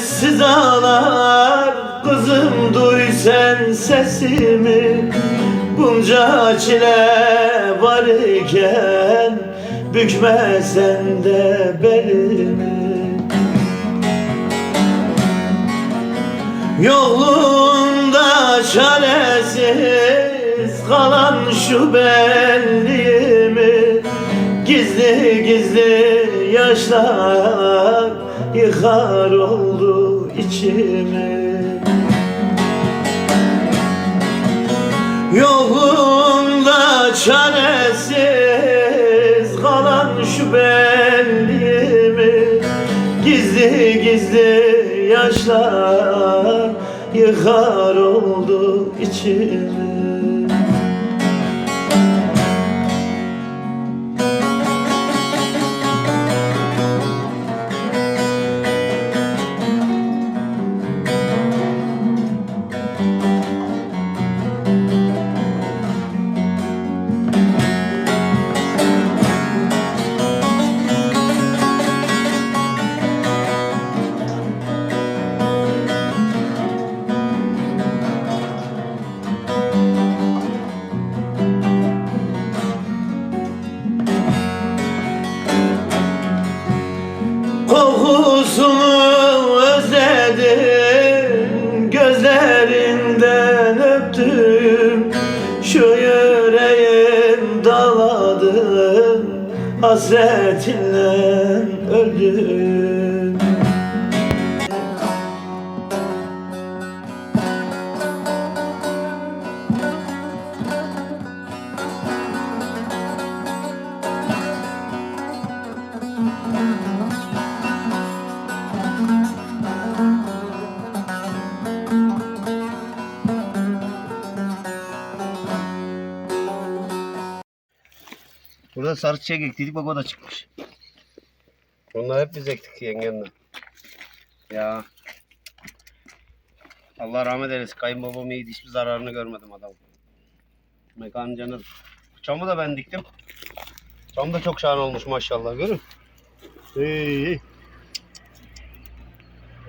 Sessiz ağlar kızım duy sen sesimi. Bunca çile var iken Bükme sen de belimi. Yolunda çaresiz kalan şu benliğimi Gizli gizli yaşlar yıkar oldu içimi Yolunda çaresiz kalan şu benliğimi Gizli gizli yaşlar yıkar oldu içimi Hasretinle öldüm Burada sarı çiçek ektiydik bak o da çıkmış. Bunları hep biz ektik yengenle. Ya. Allah rahmet eylesin. Kayınbabam iyiydi. Hiçbir zararını görmedim adam. Mekan canı. Çamı da ben diktim. Çam da çok şahane olmuş maşallah. Görün. İyi, iyi.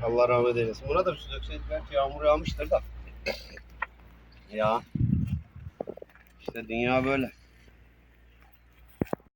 Allah rahmet eylesin. Buna da su dökseydik belki yağmur yağmıştır da. Ya. İşte dünya böyle.